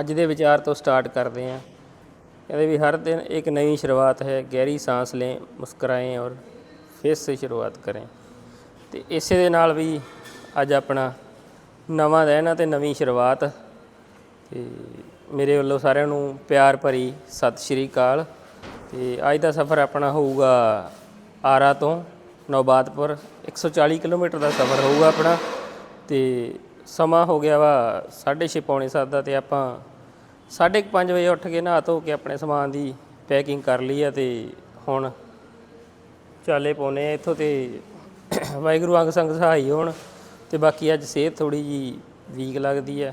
ਅੱਜ ਦੇ ਵਿਚਾਰ ਤੋਂ ਸਟਾਰਟ ਕਰਦੇ ਹਾਂ। ਕਹਿੰਦੇ ਵੀ ਹਰ ਦਿਨ ਇੱਕ ਨਵੀਂ ਸ਼ੁਰੂਆਤ ਹੈ, ਗਹਿਰੀ ਸਾਹ ਲੈ ਮੁਸਕਰਾਏ ਔਰ ਫਿਰ ਸੇ ਸ਼ੁਰੂਆਤ ਕਰੇ। ਤੇ ਇਸੇ ਦੇ ਨਾਲ ਵੀ ਅੱਜ ਆਪਣਾ ਨਵਾਂ ਰਹਿਣਾ ਤੇ ਨਵੀਂ ਸ਼ੁਰੂਆਤ। ਤੇ ਮੇਰੇ ਵੱਲੋਂ ਸਾਰਿਆਂ ਨੂੰ ਪਿਆਰ ਭਰੀ ਸਤਿ ਸ਼੍ਰੀ ਅਕਾਲ। ਤੇ ਅੱਜ ਦਾ ਸਫ਼ਰ ਆਪਣਾ ਹੋਊਗਾ ਆਰਾ ਤੋਂ ਨੌਬਾਦਪੁਰ 140 ਕਿਲੋਮੀਟਰ ਦਾ ਸਫ਼ਰ ਹੋਊਗਾ ਆਪਣਾ। ਤੇ ਸਮਾਂ ਹੋ ਗਿਆ ਵਾ 6:30 ਪੌਣੇ 7 ਦਾ ਤੇ ਆਪਾਂ 5:30 ਵਜੇ ਉੱਠ ਕੇ ਨਹਾ ਧੋ ਕੇ ਆਪਣੇ ਸਮਾਨ ਦੀ ਪੈਕਿੰਗ ਕਰ ਲਈ ਆ ਤੇ ਹੁਣ ਚਾਲੇ ਪਾਉਨੇ ਆ ਇੱਥੋਂ ਤੇ ਵਾਹਿਗੁਰੂ ਅੰਗ ਸੰਗ ਸਹਾਈ ਹੋਣ ਤੇ ਬਾਕੀ ਅੱਜ ਸਿਹਤ ਥੋੜੀ ਜੀ ਵੀਕ ਲੱਗਦੀ ਆ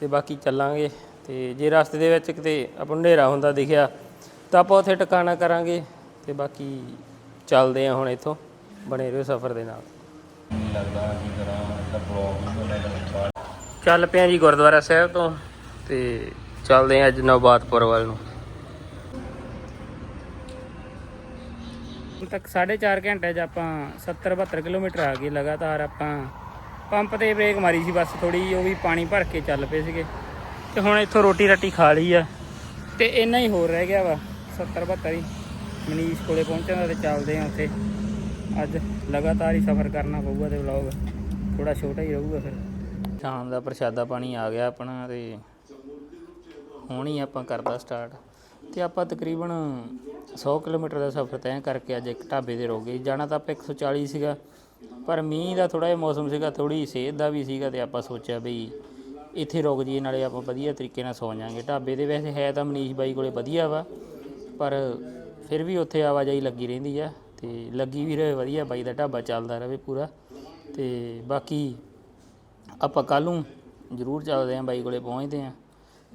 ਤੇ ਬਾਕੀ ਚੱਲਾਂਗੇ ਤੇ ਜੇ ਰਸਤੇ ਦੇ ਵਿੱਚ ਕਿਤੇ ਆਪਾਂ ਨੂੰ ਹਨੇਰਾ ਹੁੰਦਾ ਦਿਖਿਆ ਤਾਂ ਆਪਾਂ ਉੱਥੇ ਟਿਕਾਣਾ ਕਰਾਂਗੇ ਤੇ ਬਾਕੀ ਚੱਲਦੇ ਆ ਹੁਣ ਇੱਥੋਂ ਬਣੇ ਰਹੋ ਸਫ਼ਰ ਦੇ ਨਾਲ। ਚੱਲ ਪਿਆ ਜੀ ਗੁਰਦੁਆਰਾ ਸਾਹਿਬ ਤੋਂ ਤੇ ਚੱਲਦੇ ਆ ਅੱਜ ਨੌਬਾਤਪੁਰ ਵੱਲ ਨੂੰ। ਹੁਣ ਤੱਕ 4.5 ਘੰਟੇ 'ਚ ਆਪਾਂ 70 72 ਕਿਲੋਮੀਟਰ ਆ ਗਏ ਲਗਾਤਾਰ ਆਪਾਂ। ਪੰਪ ਤੇ ਬ੍ਰੇਕ ਮਾਰੀ ਸੀ ਬਸ ਥੋੜੀ ਉਹ ਵੀ ਪਾਣੀ ਭਰ ਕੇ ਚੱਲ ਪਏ ਸੀਗੇ। ਤੇ ਹੁਣ ਇੱਥੋਂ ਰੋਟੀ ਰੱਟੀ ਖਾ ਲਈ ਆ। ਤੇ ਇੰਨਾ ਹੀ ਹੋਰ ਰਹਿ ਗਿਆ ਵਾ 70 72 ਹੀ। ਮਨੀਸ਼ ਕੋਲੇ ਪਹੁੰਚਣ ਦਾ ਤੇ ਚੱਲਦੇ ਆ ਉੱਥੇ। ਅੱਜ ਲਗਾਤਾਰ ਹੀ ਸਫ਼ਰ ਕਰਨਾ ਪਊਗਾ ਤੇ ਵਲੌਗ ਥੋੜਾ ਛੋਟਾ ਹੀ ਰਹੂਗਾ ਫਿਰ। ਸ਼ਾਮ ਦਾ ਪ੍ਰਸ਼ਾਦਾ ਪਾਣੀ ਆ ਗਿਆ ਆਪਣਾ ਤੇ ਹੁਣ ਹੀ ਆਪਾਂ ਕਰਦਾ ਸਟਾਰਟ ਤੇ ਆਪਾਂ ਤਕਰੀਬਨ 100 ਕਿਲੋਮੀਟਰ ਦਾ ਸਫ਼ਰ ਤੈਅ ਕਰਕੇ ਅੱਜ ਇੱਕ ਢਾਬੇ ਤੇ ਰੁਕ ਗਏ। ਜਾਣਾ ਤਾਂ ਆਪਾਂ 140 ਸੀਗਾ, ਪਰ ਮੀਂਹ ਦਾ ਥੋੜਾ ਜਿਹਾ ਮੌਸਮ ਸੀਗਾ ਥੋੜੀ ਸਿਹਤ ਦਾ ਵੀ ਸੀਗਾ ਤੇ ਆਪਾਂ ਸੋਚਿਆ ਬਈ ਇੱਥੇ ਰੁਕ ਜਾਈਏ, ਨਾਲੇ ਆਪਾਂ ਵਧੀਆ ਤਰੀਕੇ ਨਾਲ ਸੌ ਜਾਾਂਗੇ ਢਾਬੇ ਦੇ ਵੈਸੇ ਹੈ ਤਾਂ ਮਨੀਸ਼ ਬਾਈ ਕੋਲੇ ਵਧੀਆ ਵਾ, ਪਰ ਫਿਰ ਵੀ ਉੱਥੇ ਆਵਾਜਾਈ ਲੱਗੀ ਰਹਿੰਦੀ ਆ ਤੇ ਲੱਗੀ ਵੀ ਰਹੇ ਵਧੀਆ, ਬਾਈ ਦਾ ਢਾਬਾ ਚੱਲਦਾ ਰਹੇ ਪੂਰਾ। ਤੇ ਬਾਕੀ ਆਪਾਂ ਕੱਲ ਨੂੰ ਜ਼ਰੂਰ ਚੱਲਦੇ ਆਂ ਬਾਈ ਕੋਲੇ ਪਹੁੰਚਦੇ ਆਂ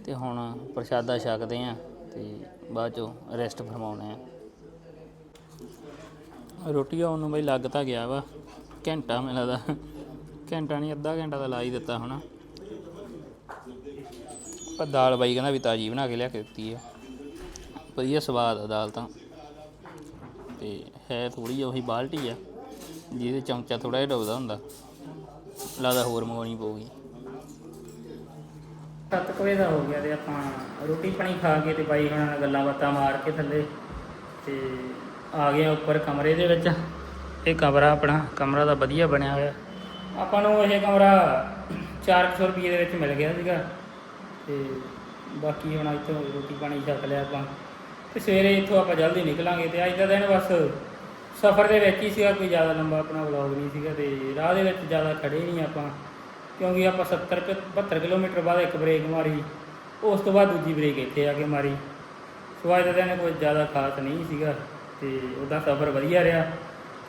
ਤੇ ਹੁਣ ਪ੍ਰਸ਼ਾਦਾ ਛਕਦੇ ਆਂ ਤੇ ਬਾਅਦ ਚੋਂ ਰੈਸਟ ਫਰਮਾਉਣੇ ਆ ਰੋਟੀ ਆਉਣ ਨੂੰ ਬਈ ਲੱਗ ਤਾਂ ਗਿਆ ਵਾ, ਘੰਟਾ ਮੈਨੂੰ ਲੱਗਦਾ। ਘੰਟਾ ਨਹੀਂ, ਅੱਧਾ ਘੰਟਾ ਤਾਂ ਲਾ ਹੀ ਦਿੱਤਾ ਹੋਣਾ। ਪਰ ਦਾਲ ਬਾਈ ਕਹਿੰਦਾ ਵੀ ਤਾਜੀ ਬਣਾ ਕੇ ਲਿਆ ਕੇ ਦਿੱਤੀ ਆ। ਵਧੀਆ ਸਵਾਦ ਆ ਦਾਲ ਤਾਂ। ਤੇ ਹੈ ਥੋੜੀ ਉਹੀ ਬਾਲਟੀ ਆ। ਜਿਹਦੇ ਚਮਚਾ ਥੋੜਾ ਜਿਹਾ ਡੁੱਬਦਾ ਹੁੰਦਾ, ਲੱਗਦਾ ਹੋਰ ਮੰਗਾਉਣੀ ਪਊਗੀ। ਸੱਤ ਕੁ ਵਜੇ ਦਾ ਹੋ ਗਿਆ ਤੇ ਆਪਾਂ ਰੋਟੀ ਪਾਣੀ ਖਾ ਕੇ ਤੇ ਬਾਈ ਹੁਣਾਂ ਨਾਲ ਗੱਲਾਂ ਬਾਤਾਂ ਮਾਰ ਕੇ ਥੱਲੇ ਤੇ ਆ ਗਏ ਉੱਪਰ ਕਮਰੇ ਦੇ ਵਿੱਚ। ਇਹ ਕਮਰਾ ਆਪਣਾ, ਕਮਰਾ ਦਾ ਵਧੀਆ ਬਣਿਆ ਹੋਇਆ। ਆਪਾਂ ਨੂੰ ਇਹ ਕਮਰਾ 400 ਰੁਪਏ ਦੇ ਵਿੱਚ ਮਿਲ ਗਿਆ ਸੀਗਾ। ਤੇ ਬਾਕੀ ਹੁਣ ਇੱਥੋਂ ਰੋਟੀ ਪਾਣੀ ਛਕ ਲਿਆ ਆਪਾਂ। ਤੇ ਸਵੇਰੇ ਇੱਥੋਂ ਆਪਾਂ ਜਲਦੀ ਨਿਕਲਾਂਗੇ ਤੇ ਅੱਜ ਦਾ ਦਿਨ ਬਸ ਸਫ਼ਰ ਦੇ ਵਿੱਚ ਹੀ ਸੀਗਾ, ਕੋਈ ਜ਼ਿਆਦਾ ਲੰਬਾ ਆਪਣਾ ਵਲੌਗ ਨਹੀਂ ਸੀਗਾ ਤੇ ਰਾਹ ਦੇ ਵਿੱਚ ਜ਼ਿਆਦਾ ਖੜੇ ਨਹੀਂ ਆਪਾਂ, ਕਿਉਂਕਿ ਆਪਾਂ 70 ਕੁ- 72 ਕਿਲੋਮੀਟਰ ਬਾਅਦ ਇੱਕ ਬ੍ਰੇਕ ਮਾਰੀ, ਉਸ ਤੋਂ ਬਾਅਦ ਦੂਜੀ ਬ੍ਰੇਕ ਇੱਥੇ ਆ ਕੇ ਮਾਰੀ। ਸੋ ਅੱਜ ਦਾ ਦਿਨ ਕੋਈ ਜ਼ਿਆਦਾ ਖਾਸ ਨਹੀਂ ਸੀਗਾ ਤੇ ਉਹਦਾ ਸਫ਼ਰ ਵਧੀਆ ਰਿਹਾ।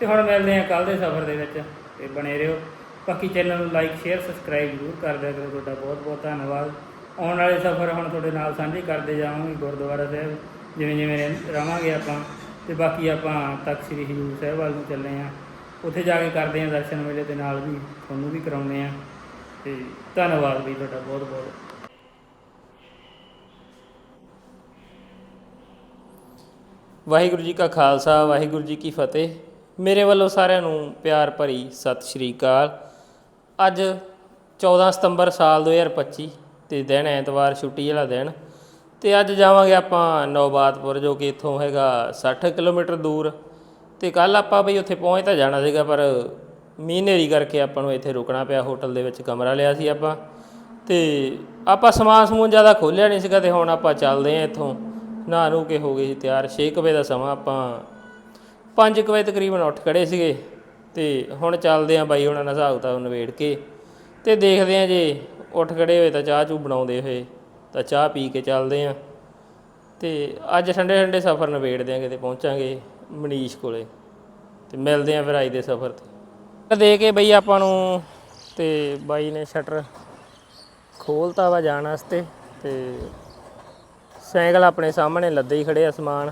ਤੇ ਹੁਣ ਮਿਲਦੇ ਹਾਂ ਕੱਲ ਦੇ ਸਫ਼ਰ ਦੇ ਵਿੱਚ, ਤੇ ਬਣੇ ਰਹੋ। ਬਾਕੀ ਚੈਨਲ ਨੂੰ ਲਾਈਕ ਸ਼ੇਅਰ ਸਬਸਕ੍ਰਾਈਬ ਜ਼ਰੂਰ ਕਰ ਦਿਆ ਕਰੋ। ਤੁਹਾਡਾ ਬਹੁਤ ਬਹੁਤ ਧੰਨਵਾਦ। ਆਉਣ ਵਾਲੇ ਸਫ਼ਰ ਹੁਣ ਤੁਹਾਡੇ ਨਾਲ ਸਾਂਝੇ ਕਰਦੇ ਜਾਵਾਂਗੇ ਗੁਰਦੁਆਰਾ ਸਾਹਿਬ। ਜਿਵੇਂ ਜਿਵੇਂ ਰਹਿ- ਰਵਾਂਗੇ ਆਪਾਂ। ਤੇ ਬਾਕੀ ਆਪਾਂ ਤਖਤ ਸ੍ਰੀ ਹਜ਼ੂਰ ਸਾਹਿਬ ਵੱਲ ਨੂੰ ਚੱਲੇ ਆ ਉੱਥੇ ਜਾ ਕੇ ਕਰਦੇ ਆ ਦਰਸ਼ਨ ਮੇਲੇ ਦੇ ਨਾਲ ਵੀ, ਤੁਹਾਨੂੰ ਵੀ ਕਰਾਉਂਦੇ ਆ ਤੇ ਧੰਨਵਾਦ ਵੀ ਤੁਹਾਡਾ ਬਹੁਤ ਬਹੁਤ ਵਾਹਿਗੁਰੂ ਜੀ ਕਾ ਖਾਲਸਾ, ਵਾਹਿਗੁਰੂ ਜੀ ਕੀ ਫਤਿਹ। ਮੇਰੇ ਵੱਲੋਂ ਸਾਰਿਆਂ ਨੂੰ ਪਿਆਰ ਭਰੀ ਸਤਿ ਸ਼੍ਰੀ ਅਕਾਲ। ਅੱਜ 14 ਸਤੰਬਰ ਸਾਲ 2025 ਤੇ ਦਿਨ ਐਤਵਾਰ ਛੁੱਟੀ ਵਾਲਾ ਦਿਨ। ਤੇ ਅੱਜ ਜਾਵਾਂਗੇ ਆਪਾਂ ਨੌਬਾਤਪੁਰ, ਜੋ ਕਿ ਇੱਥੋਂ ਹੈਗਾ 60 ਕਿਲੋਮੀਟਰ ਦੂਰ। ਤੇ ਕੱਲ ਆਪਾਂ ਬਈ ਉੱਥੇ ਪਹੁੰਚ ਤਾਂ ਜਾਣਾ ਸੀਗਾ, ਪਰ ਮੀਂਹ ਹਨੇਰੀ ਕਰਕੇ ਆਪਾਂ ਨੂੰ ਇੱਥੇ ਰੁਕਣਾ ਪਿਆ, ਹੋਟਲ ਦੇ ਵਿੱਚ ਕਮਰਾ ਲਿਆ ਸੀ ਆਪਾਂ। ਤੇ ਆਪਾਂ ਸਮਾਨ ਸਮੂਨ ਜ਼ਿਆਦਾ ਖੋਲਿਆ ਨਹੀਂ ਸੀਗਾ ਤੇ ਹੁਣ ਆਪਾਂ ਚੱਲਦੇ ਆਂ ਇੱਥੋਂ। ਨਹਾ ਨੂੰ ਕੇ ਹੋ ਗਏ ਸੀ ਤਿਆਰ। 6 ਵਜੇ ਦਾ ਸਮਾਂ, ਆਪਾਂ 5 ਵਜੇ ਤਕਰੀਬਨ ਉੱਠ ਖੜੇ ਸੀਗੇ। ਤੇ ਹੁਣ ਚੱਲਦੇ ਆਂ ਬਾਈ, ਉਹਨਾਂ ਨਾਲ ਹਿਸਾਬ ਕਿਤਾਬ ਨਵੇੜ ਕੇ। ਤੇ ਦੇਖਦੇ ਆਂ ਜੇ ਉੱਠ ਖੜੇ ਹੋਏ ਤਾਂ ਚਾਹ ਚੂ ਬਣਾਉਂਦੇ ਹੋਏ। ਤਾਂ ਚਾਹ ਪੀ ਕੇ ਚੱਲਦੇ ਆਂ ਤੇ ਅੱਜ ਠੰਡੇ ਠੰਡੇ ਸਫ਼ਰ ਨਵੇੜ ਦਿਆਂਗੇ ਤੇ ਪਹੁੰਚਾਂਗੇ ਮਨੀਸ਼ ਕੋਲੇ। ਤੇ ਮਿਲਦੇ ਆਂ ਫਿਰ ਅੱਜ ਦੇ ਸਫ਼ਰ ਤੇ। ਦੇ ਕੇ ਬਈ ਆਪਾਂ ਨੂੰ ਤੇ ਬਾਈ ਨੇ ਸ਼ਟਰ ਖੋਲਤਾ ਵਾ ਜਾਣ ਵਾਸਤੇ ਤੇ ਸਾਈਕਲ ਆਪਣੇ ਸਾਹਮਣੇ ਲੱਦੇ ਹੀ ਖੜੇ ਆ ਸਮਾਨ।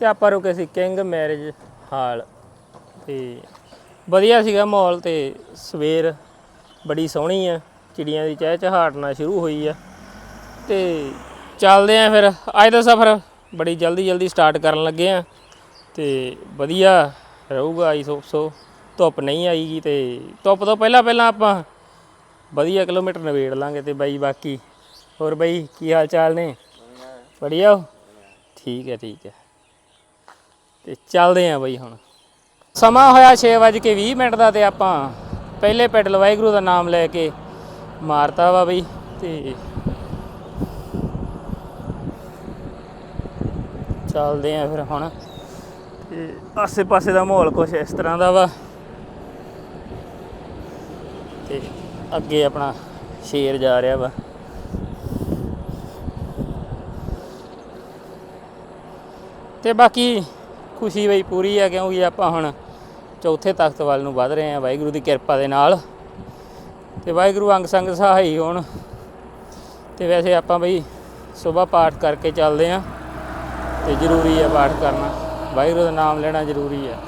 ਤੇ ਆਪਾਂ ਰੁਕੇ ਸੀ ਕਿੰਗ ਮੈਰਿਜ ਹਾਲ। ਤੇ ਵਧੀਆ ਸੀਗਾ ਮਾਹੌਲ ਤੇ ਸਵੇਰ ਬੜੀ ਸੋਹਣੀ ਆ, ਚਿੜੀਆਂ ਦੀ ਚਹਿਚਹਾਟ ਨਾਲ ਸ਼ੁਰੂ ਹੋਈ ਆ। ਤੇ ਚੱਲਦੇ ਆ ਫਿਰ। ਅੱਜ ਦਾ ਸਫ਼ਰ ਬੜੀ ਜਲਦੀ ਜਲਦੀ ਸਟਾਰਟ ਕਰਨ ਲੱਗੇ ਆ ਤੇ ਵਧੀਆ ਰਹੂਗਾ ਆਈ ਸੋ ਸੋ। ਧੁੱਪ ਨਹੀਂ ਆਈਗੀ ਤੇ ਧੁੱਪ ਤੋਂ ਪਹਿਲਾਂ ਪਹਿਲਾਂ ਆਪਾਂ ਵਧੀਆ ਕਿਲੋਮੀਟਰ ਨਵੇੜ ਲਾਂਗੇ ਤੇ ਬਾਈ ਬਾਕੀ। ਹੋਰ ਬਾਈ, ਕੀ ਹਾਲ ਚਾਲ ਨੇ? ਵਧੀਆ। ਹੋ ਠੀਕ ਹੈ ਠੀਕ ਹੈ। ਤੇ ਚੱਲਦੇ ਆਂ ਬਾਈ ਹੁਣ। ਸਮਾਂ ਹੋਇਆ 6:20 ਮਿੰਟ ਦਾ ਤੇ ਆਪਾਂ ਪਹਿਲੇ ਪੈਡਲ ਵਾਹਿਗੁਰੂ ਦਾ ਨਾਮ ਲੈ ਕੇ ਮਾਰਤਾ ਵਾ ਬਈ ਤੇ ਚੱਲਦੇ ਆਂ ਫਿਰ ਹੁਣ। ਤੇ ਆਸੇ ਪਾਸੇ ਦਾ ਮਾਹੌਲ ਕੁਛ ਇਸ ਤਰ੍ਹਾਂ ਦਾ ਵਾ। ਤੇ ਅੱਗੇ ਆਪਣਾ ਸ਼ੇਰ ਜਾ ਰਿਹਾ ਵਾ। ਤੇ ਬਾਕੀ ਖੁਸ਼ੀ ਬਈ ਪੂਰੀ ਆ, ਕਿਉਂਕਿ ਆਪਾਂ ਹੁਣ ਚੌਥੇ ਤਖਤ ਵੱਲ ਨੂੰ ਵੱਧ ਰਹੇ ਹਾਂ ਵਾਹਿਗੁਰੂ ਦੀ ਕਿਰਪਾ ਦੇ ਨਾਲ। ਤੇ ਵਾਹਿਗੁਰੂ ਅੰਗ ਸੰਗ ਸਹਾਈ ਹੋਣ। ਤੇ ਵੈਸੇ ਆਪਾਂ ਬਈ ਸਵੇਰ ਪਾਠ ਕਰਕੇ ਚੱਲਦੇ ਆਂ। ਤੇ ਜ਼ਰੂਰੀ ਹੈ ਪਾਠ ਕਰਨਾ। ਵਾਹਿਗੁਰੂ ਦਾ ਨਾਮ ਲੈਣਾ ਜ਼ਰੂਰੀ ਹੈ।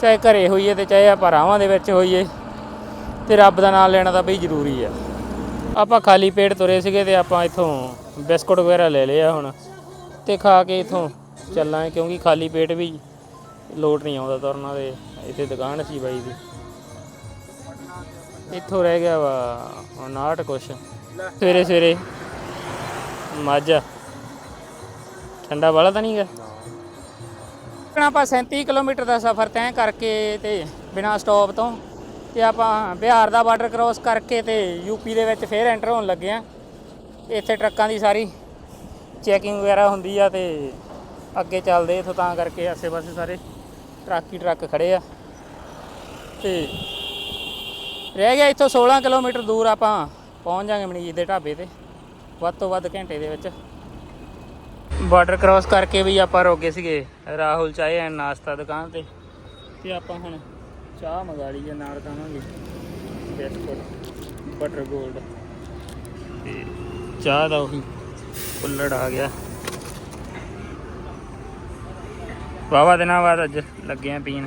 ਚਾਹੇ ਘਰੇ ਹੋਈਏ ਤੇ ਚਾਹੇ ਆਪਾਂ ਰਾਵਾਂ ਦੇ ਵਿੱਚ ਹੋਈਏ, ਤੇ ਰੱਬ ਦਾ ਨਾਮ ਲੈਣਾ ਤਾਂ ਬਈ ਜ਼ਰੂਰੀ ਆ ਆਪਾਂ ਖਾਲੀ ਪੇਟ ਤੁਰੇ ਸੀਗੇ ਤੇ ਆਪਾਂ ਇਥੋਂ ਬਿਸਕੁਟ ਵਗੈਰਾ ਲੈ ਲਿਆ ਹੁਣ, ਤੇ ਖਾ ਕੇ ਇਥੋਂ ਚੱਲਾਂਗੇ ਕਿਉਂਕਿ ਖਾਲੀ ਪੇਟ ਵੀ ਲੋਟ ਨਹੀਂ ਆਉਂਦਾ ਤੁਰਨਾ ਤੇ ਇੱਥੇ ਦੁਕਾਨ ਸੀ ਬਾਈ ਦੀ। ਇੱਥੋਂ ਰਹਿ ਗਿਆ ਵਾ 59 ਕੁਛ। ਸਵੇਰੇ ਸਵੇਰੇ ਮਾਝਾ। ਠੰਡਾ ਵਾਲਾ ਤਾਂ ਨਹੀਂਗਾ? ਹੁਣ ਆਪਾਂ 37 ਕਿਲੋਮੀਟਰ ਦਾ ਸਫ਼ਰ ਤੈਅ ਕਰਕੇ ਤੇ ਬਿਨਾ ਸਟਾਪ ਤੋਂ ਤੇ ਆਪਾਂ ਬਿਹਾਰ ਦਾ ਬਾਰਡਰ ਕ੍ਰੋਸ ਕਰਕੇ ਤੇ ਯੂਪੀ ਦੇ ਵਿੱਚ ਫੇਰ ਐਂਟਰ ਹੋਣ ਲੱਗੇ ਆ ਇੱਥੇ ਟਰੱਕਾਂ ਦੀ ਸਾਰੀ ਚੈਕਿੰਗ ਵਗੈਰਾ ਹੁੰਦੀ ਆ ਤੇ ਅੱਗੇ ਚੱਲਦੇ ਇਥੋਂ ਤਾਂ ਕਰਕੇ ਆਸੇ-ਪਾਸੇ ਸਾਰੇ ਟਰੱਕ ਹੀ ਟਰੱਕ ਖੜੇ ਆ। ਤੇ ਰਹਿ ਗਿਆ ਇੱਥੋਂ 16 ਕਿਲੋਮੀਟਰ ਦੂਰ ਆਪਾਂ ਪਹੁੰਚ ਜਾਾਂਗੇ ਮਨੀਜ ਦੇ ਢਾਬੇ ਤੇ, ਵੱਧ ਤੋਂ ਵੱਧ ਘੰਟੇ ਦੇ ਵਿੱਚ। ਬਾਰਡਰ ਕ੍ਰਾਸ ਕਰਕੇ ਵੀ ਆਪਾਂ ਰੋਕੇ ਸੀਗੇ। ਰਾਹੁਲ ਚਾਹੇ ਐਂਡ ਨਾਸ਼ਤਾ ਦੁਕਾਨ ਤੇ। ਤੇ ਆਪਾਂ ਹੁਣ ਚਾਹ ਮੰਗਾ ਲਈ ਹੈ ਨਾਲ ਖਾਵਾਂਗੇ। ਬਿਸਕੁਟ ਬਟਰ ਗੋਲਡ ਤੇ ਚਾਹ ਦਾ ਉਹੀ ਕੁੱਲੜ ਆ ਗਿਆ। ਵਾਵਾ ਦਿਨਾਂ ਬਾਅਦ ਅੱਜ ਲੱਗੇ ਆ ਪੀਣ।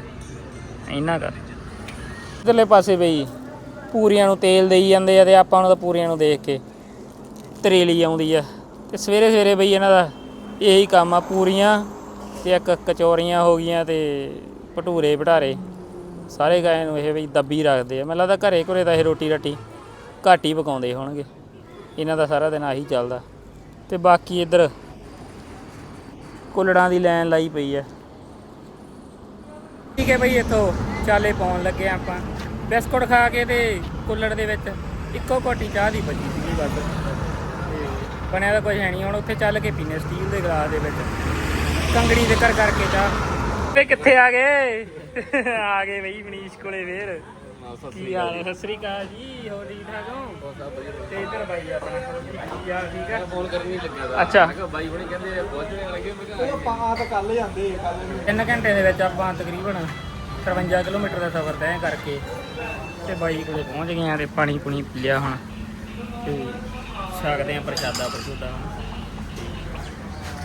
ਇੰਨਾ ਕਰ। ਇਧਰਲੇ ਪਾਸੇ ਬਈ ਪੂਰੀਆਂ ਨੂੰ ਤੇਲ ਦੇਈ ਜਾਂਦੇ ਆ ਤੇ ਆਪਾਂ ਉਹਨਾਂ ਦਾ ਪੂਰੀਆਂ ਨੂੰ ਦੇਖ ਕੇ ਤਰੇਲੀ ਆਉਂਦੀ ਆ। ਤੇ ਸਵੇਰੇ ਸਵੇਰੇ ਬਈ ਇਹਨਾਂ ਦਾ ਇਹੀ ਕੰਮ ਆ ਪੂਰੀਆਂ ਤੇ ਇੱਕ ਕਚੌਰੀਆਂ ਹੋ ਗਈਆਂ ਤੇ ਭਟੂਰੇ, ਭਟਾਰੇ। ਸਾਰੇ ਗਾਇ ਨੂੰ ਇਹ ਬਈ ਦੱਬੀ ਰੱਖਦੇ ਆ। ਮੈਨੂੰ ਲੱਗਦਾ ਘਰੇ ਘਰੇ ਤਾਂ ਇਹ ਰੋਟੀ ਰੱਟੀ ਘੱਟ ਹੀ ਪਕਾਉਂਦੇ ਹੋਣਗੇ। ਇਹਨਾਂ ਦਾ ਸਾਰਾ ਦਿਨ ਆਹੀ ਚੱਲਦਾ। ਤੇ ਬਾਕੀ ਇੱਧਰ ਕੁੱਲੜਾਂ ਦੀ ਲਾਈਨ ਲਾਈ ਪਈ ਆ। ਠੀਕ ਹੈ ਬਈ, ਇੱਥੋਂ ਚਾਲੇ ਪਾਉਣ ਲੱਗੇ ਆਪਾਂ। ਬਿਸਕੁਟ ਖਾ ਕੇ ਤੇ ਕੁੱਲੜ ਦੇ ਵਿੱਚ ਇੱਕੋ ਘੋਟੀ ਚਾਹ ਦੀ ਬਚੀ ਸੀਗੀ ਬਸ। ਬਣਿਆ ਤਾਂ ਕੁਝ ਹੈ ਨਹੀਂ ਹੁਣ ਉੱਥੇ ਚੱਲ ਕੇ ਪੀਨੇ ਸਟੀਲ ਦੇ ਗਲਾਸ ਦੇ ਵਿੱਚ। ਕੰਗੜੀ ਦੇ ਕਰ ਕਰਕੇ ਚਾਹ ਤੇ ਕਿੱਥੇ ਆ ਗਏ? ਆ ਗਏ ਬਈ ਮਨੀਸ਼ ਕੋਲੇ ਫੇਰ। ਕੀ ਹਾਲ ਹੈ? ਸਤਿ ਸ੍ਰੀ ਅਕਾਲ ਜੀ ਹੋਰ ਠੀਕ ਠਾਕ ਹੋ? ਤੇ ਇੱਧਰ ਬਾਈ ਆਪਣਾ ਕੀ ਹਾਲ ਠੀਕ ਹੈ ਫੋਨ ਕਰਨ ਨਹੀਂ ਲੱਗਿਆ ਅੱਛਾ। ਬਾਈ ਹੁਣੀ ਕਹਿੰਦੇ ਪਹੁੰਚਣੇ ਲੱਗੇ ਮੈਂ ਕਿਹਾ ਆ ਤਾਂ ਕੱਲ ਜਾਂਦੇ ਕੱਲ ਨੂੰ। 3 ਘੰਟੇ ਦੇ ਵਿੱਚ ਆਪਾਂ ਤਕਰੀਬਨ 53 ਕਿਲੋਮੀਟਰ ਦਾ ਸਫ਼ਰ ਤੈਅ ਕਰਕੇ ਤੇ ਬਾਈ ਕੋਲੇ ਪਹੁੰਚ ਗਏ ਆ ਤੇ ਪਾਣੀ ਪੁਣੀ ਪੀ ਲਿਆ ਹੁਣ। ਤੇ ਛਕਦੇ ਆ ਪ੍ਰਸ਼ਾਦਾ ਪ੍ਰਸ਼ੂਦਾ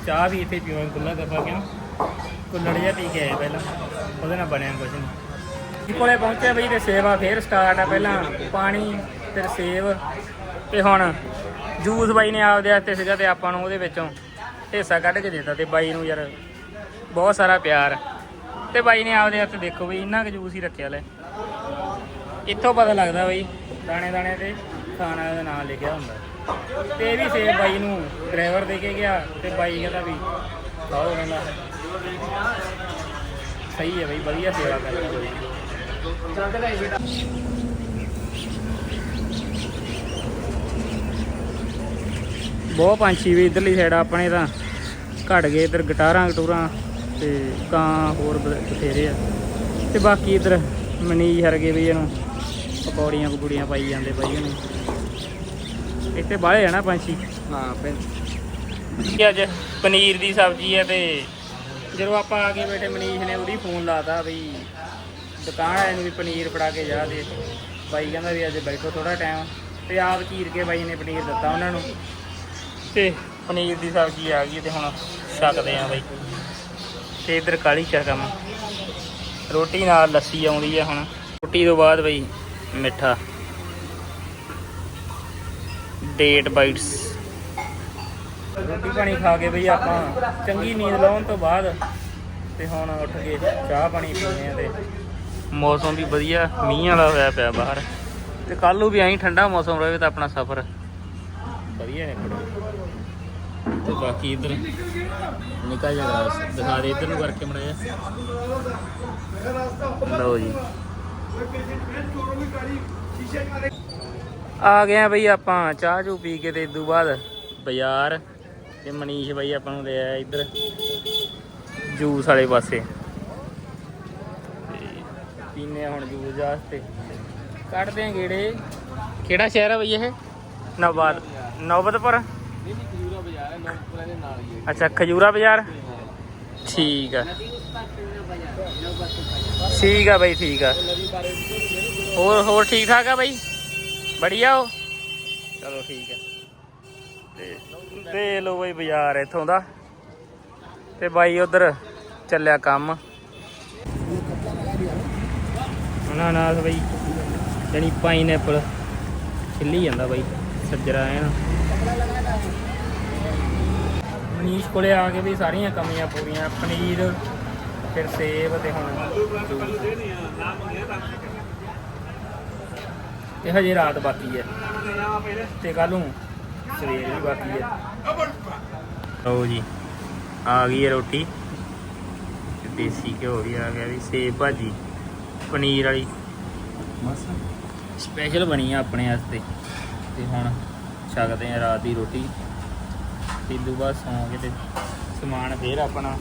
ਚਾਹ ਵੀ ਇੱਥੇ ਪੀਵਾਂ ਗੁੱਲਾ ਦਫਾ ਕਿਉਂ? ਕੁੱਲੜ ਜਿਹਾ ਪੀ ਕੇ ਆਏ ਪਹਿਲਾਂ, ਉਹਦੇ ਨਾਲ ਬਣਿਆ ਕੁਝ ਨਹੀਂ। ਜੀ ਕੋਲੇ ਪਹੁੰਚਿਆ ਬਈ ਤੇ ਸੇਵਾ ਫੇਰ ਸਟਾਰਟ ਆ ਪਹਿਲਾਂ, ਪਾਣੀ ਫਿਰ ਸੇਵ ਤੇ ਹੁਣ ਜੂਸ ਬਾਈ ਨੇ ਆਪਦੇ ਹੱਥੇ ਸੀਗਾ ਤੇ ਆਪਾਂ ਨੂੰ ਉਹਦੇ ਵਿੱਚੋਂ ਹਿੱਸਾ ਕੱਢ ਕੇ ਦਿੱਤਾ ਤੇ ਬਾਈ ਨੂੰ ਯਾਰ ਬਹੁਤ ਸਾਰਾ ਪਿਆਰ। ਤੇ ਬਾਈ ਨੇ ਆਪਦੇ ਹੱਥ ਦੇਖੋ ਬਈ ਇੰਨਾ ਕੁ ਜੂਸ ਹੀ ਰੱਖਿਆ ਲੈ। ਇੱਥੋਂ ਪਤਾ ਲੱਗਦਾ ਬਈ ਦਾਣੇ ਦਾਣੇ ਤੇ ਖਾਣਾ ਦਾ ਨਾਮ ਲਿਖਿਆ ਹੁੰਦਾ। ਤੇ ਇਹ ਵੀ ਸੇਬ ਬਾਈ ਨੂੰ ਡਰਾਈਵਰ ਦੇ ਕੇ ਗਿਆ ਤੇ ਬਾਈ ਕਹਿੰਦਾ ਵੀ ਖਾਓ ਕਹਿੰਦਾ। ਸਹੀ ਹੈ ਬਈ, ਵਧੀਆ ਸੇਵਾ ਕਰਦਾ ਬਾਈ। ਬਹੁਤ ਪੰਛੀ ਵੀ ਇਧਰਲੀ ਸਾਈਡ ਆਪਣੇ ਤਾਂ। ਘਟ ਗਏ ਇਧਰ ਗਟਾਰਾਂ ਗਟੂਰਾਂ ਤੇ ਕਾਂ ਹੋਰ ਬਥੇਰੇ ਆ। ਤੇ ਬਾਕੀ ਇਧਰ ਹਰ ਗਏ ਵੀ ਇਹਨੂੰ। ਪਕੌੜੀਆਂ ਪਕੌੜੀਆਂ ਪਾਈ ਜਾਂਦੇ ਬਾਈ ਇਹਨੇ। ਇੱਥੇ ਬਾਹਲੇ ਆ ਨਾ ਪੰਛੀ ਹਾਂ। ਕਿ ਅੱਜ ਪਨੀਰ ਦੀ ਸਬਜ਼ੀ ਹੈ ਤੇ ਜਦੋਂ ਆਪਾਂ ਆ ਕੇ ਬੈਠੇ ਮਨੀਸ਼ ਨੇ ਉਹਦੀ ਫੋਨ ਲਾਤਾ ਵੀ ਦੁਕਾਨ ਵਾਲੇ ਨੂੰ ਵੀ ਪਨੀਰ ਫੜਾ ਕੇ ਜਾ ਦੇ। ਬਾਈ ਕਹਿੰਦਾ ਵੀ ਅੱਜ ਬੈਠੋ ਥੋੜਾ ਟਾਈਮ ਤੇ ਆਪ ਚੀਰ ਕੇ ਬਾਈ ਨੇ ਪਨੀਰ ਦਿੱਤਾ ਉਹਨਾਂ ਨੂੰ। ਤੇ ਪਨੀਰ ਦੀ ਸਬਜ਼ੀ ਆ ਗਈ ਤੇ ਹੁਣ ਛਕਦੇ ਆ ਬਾਈ। ਤੇ ਇਧਰ ਕਾਲੀ ਚਾਹ ਕੰਮ। ਰੋਟੀ ਨਾਲ ਲੱਸੀ ਆਉਂਦੀ ਆ ਹੁਣ। ਰੋਟੀ ਤੋਂ ਬਾਅਦ ਬਈ ਮਿੱਠਾ। ਡੇਟ ਬਾਈਟਸ ਰੋਟੀ ਪਾਣੀ ਖਾ ਕੇ ਬਈ ਆਪਾਂ ਚੰਗੀ ਨੀਂਦ ਲਾਉਣ ਤੋਂ ਬਾਅਦ ਤੇ ਹੁਣ ਉੱਠ ਕੇ ਚਾਹ ਪਾਣੀ ਪੀਂਦੇ ਆ ਤੇ ਮੌਸਮ ਵੀ ਵਧੀਆ ਮੀਂਹ ਵਾਲਾ ਹੋਇਆ ਪਿਆ ਬਾਹਰ। ਤੇ ਕੱਲ ਨੂੰ ਵੀ ਐਂ ਠੰਡਾ ਮੌਸਮ ਰਹੇ ਤਾਂ ਆਪਣਾ ਸਫ਼ਰ। ਵਧੀਆ ਨੇ ਖੜੇ ਤੇ ਬਾਕੀ ਇਧਰ ਨਿਕਾ ਜਿਹਾ ਦਿਖਾ ਦੇ ਇਧਰ ਨੂੰ ਕਰਕੇ ਮੜਿਆ ਲਓ ਜੀ। ਆ ਗਏ ਆ ਬਈ ਆਪਾਂ ਚਾਹ ਚੂ ਪੀ ਕੇ ਤੇ ਇਦੋਂ ਬਾਅਦ ਬਾਜ਼ਾਰ ਤੇ ਮਨੀਸ਼ ਬਈ ਆਪਾਂ ਨੂੰ ਲੈ ਆਇਆ ਇੱਧਰ ਜੂਸ ਵਾਲੇ ਪਾਸੇ। ਤੇ ਪੀਨੇ ਹੁਣ ਜੂਸ ਵਾਸਤੇ। ਕੱਢਦੇ ਆ ਗੇੜੇ। ਕਿਹੜਾ ਸ਼ਹਿਰ ਆ ਬਈ ਇਹ? ਨਵਾਦ ਨੌਬਤਪੁਰ ਨਹੀਂ ਨਹੀਂ ਖਜੂਰਾ ਬਾਜ਼ਾਰ ਹੈ ਨੌਪੁਰਾ ਦੇ ਨਾਲ ਹੀ ਹੈ। ਅੱਛਾ ਖਜੂਰਾ ਬਾਜ਼ਾਰ? ਠੀਕ ਆ। ਠੀਕ ਆ ਬਈ ਠੀਕ ਆ। ਹੋਰ ਹੋਰ ਠੀਕ ਠਾਕ ਆ ਬਈ? ਬੜੀਆ ਹੋ ਚਲੋ ਠੀਕ ਹੈ। ਤੇ ਦੇ ਲੋ ਬਈ ਬਾਜ਼ਾਰ ਇੱਥੋਂ ਦਾ। ਤੇ ਬਾਈ ਉਧਰ ਚੱਲਿਆ ਕੰਮ। ਅਨਾਨਾਸ ਬਈ ਜਣੀ ਪਾਈਨਐਪਲ ਖਿੱਲੀ ਜਾਂਦਾ ਬਾਈ ਸੱਜਰਾ ਐਨ। ਮਨੀਸ਼ ਕੋਲੇ ਆ ਕੇ ਵੀ ਸਾਰੀਆਂ ਕਮੀਆਂ ਪੂਰੀਆਂ ਪਨੀਰ ਫਿਰ ਸੇਬ ਤੇ ਹੁਣ ਤੇ ਹਜੇ ਰਾਤ ਬਾਕੀ ਹੈ। ਤੇ ਕੱਲ ਨੂੰ ਸਵੇਰ ਵੀ ਬਾਕੀ ਹੈ। ਲਓ ਜੀ ਆ ਗਈ ਹੈ ਰੋਟੀ। ਦੇਸੀ ਘਿਓ ਵੀ ਆ ਗਿਆ ਵੀ ਸੇਬ ਭਾਜੀ ਪਨੀਰ ਵਾਲੀ। ਸਪੈਸ਼ਲ ਬਣੀ ਆ ਆਪਣੇ ਵਾਸਤੇ। ਤੇ ਹੁਣ ਛਕਦੇ ਆ ਰਾਤ ਦੀ ਰੋਟੀ। ਤੇ ਬਾਅਦ ਸੌਂ ਕੇ ਤੇ ਸਮਾਨ ਫੇਰ ਆਪਣਾ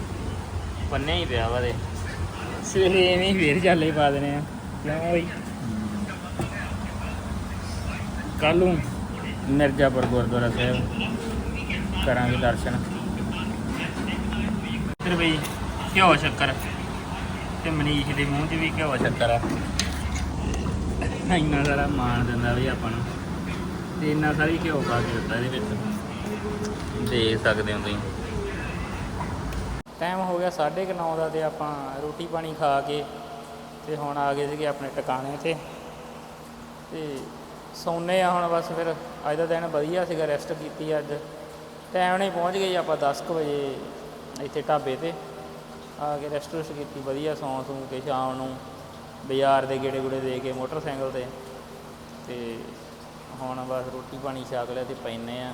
ਪੰਨੇ ਹੀ ਪਿਆ ਵਾ ਦੇ ਸਵੇਰੇ ਐਵੇਂ ਹੀ ਫੇਰ ਚਾਲੇ ਪਾ ਦੇਣੇ ਆ। ਕਿਉਂ ਬਈ ਕੱਲ ਨੂੰ ਮਿਰਜ਼ਾਪੁਰ ਗੁਰਦੁਆਰਾ ਸਾਹਿਬ ਕਰਾਂਗੇ ਦਰਸ਼ਨ। ਇੱਧਰ ਬਈ ਘਿਓ ਸ਼ੱਕਰ ਤੇ ਮਨੀਸ਼ ਦੇ ਮੂੰਹ 'ਚ ਵੀ ਘਿਓ ਸ਼ੱਕਰ ਆ। ਇੰਨਾ ਸਾਰਾ ਮਾਣ ਦਿੰਦਾ ਵੀ ਆਪਾਂ ਨੂੰ। ਤੇ ਇੰਨਾ ਸਾਰੀ ਘਿਓ ਪਾ ਕੇ ਦਿੱਤਾ ਇਹਦੇ ਵਿੱਚ। ਦੇਖ ਸਕਦੇ ਹੋ ਤੁਸੀਂ। ਟਾਈਮ ਹੋ ਗਿਆ 9:30 ਦਾ ਤੇ ਆਪਾਂ ਰੋਟੀ ਪਾਣੀ ਖਾ ਕੇ ਤੇ ਹੁਣ ਆ ਗਏ ਸੀਗੇ ਆਪਣੇ ਟਿਕਾਣੇ ਤੇ। ਤੇ ਸੌਂਨੇ ਆ ਹੁਣ ਬਸ ਫਿਰ ਅੱਜ ਦਾ ਦਿਨ ਵਧੀਆ ਸੀਗਾ ਰੈਸਟ ਕੀਤੀ ਅੱਜ। ਟਾਈਮ ਨਹੀਂ ਪਹੁੰਚ ਗਏ ਆਪਾਂ 10 ਕੁ ਵਜੇ ਇੱਥੇ ਢਾਬੇ ਤੇ। ਆ ਕੇ ਰੈਸਟ ਰੁਸਟ ਕੀਤੀ, ਵਧੀਆ ਸੌਂ ਸੌਂ ਕੇ ਸ਼ਾਮ ਨੂੰ ਬਾਜ਼ਾਰ ਦੇ ਗੇੜੇ ਗੁੜੇ ਦੇ ਕੇ ਮੋਟਰਸਾਈਕਲ ਤੇ। ਤੇ ਹੁਣ ਬਸ ਰੋਟੀ ਪਾਣੀ, ਛਕ ਲਿਆ ਤੇ ਪੈਨੇ ਆ।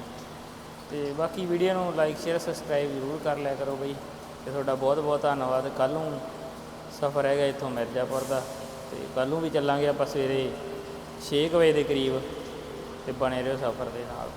ਤੇ ਬਾਕੀ ਵੀਡੀਓ ਨੂੰ ਲਾਈਕ ਸ਼ੇਅਰ ਸਬਸਕ੍ਰਾਈਬ ਜ਼ਰੂਰ ਕਰ ਲਿਆ ਕਰੋ ਬਈ। ਤੇ ਤੁਹਾਡਾ ਬਹੁਤ ਬਹੁਤ ਧੰਨਵਾਦ। ਕੱਲ ਨੂੰ ਸਫ਼ਰ ਹੈਗਾ ਇੱਥੋਂ ਮਿਰਜ਼ਾਪੁਰ ਦਾ। ਤੇ ਕੱਲ ਨੂੰ ਵੀ ਚੱਲਾਂਗੇ ਆਪਾਂ ਸਵੇਰੇ। 6 ਵਜੇ ਦੇ ਕਰੀਬ ਤੇ ਬਣੇ ਰਹੋ ਸਫ਼ਰ ਦੇ ਨਾਲ।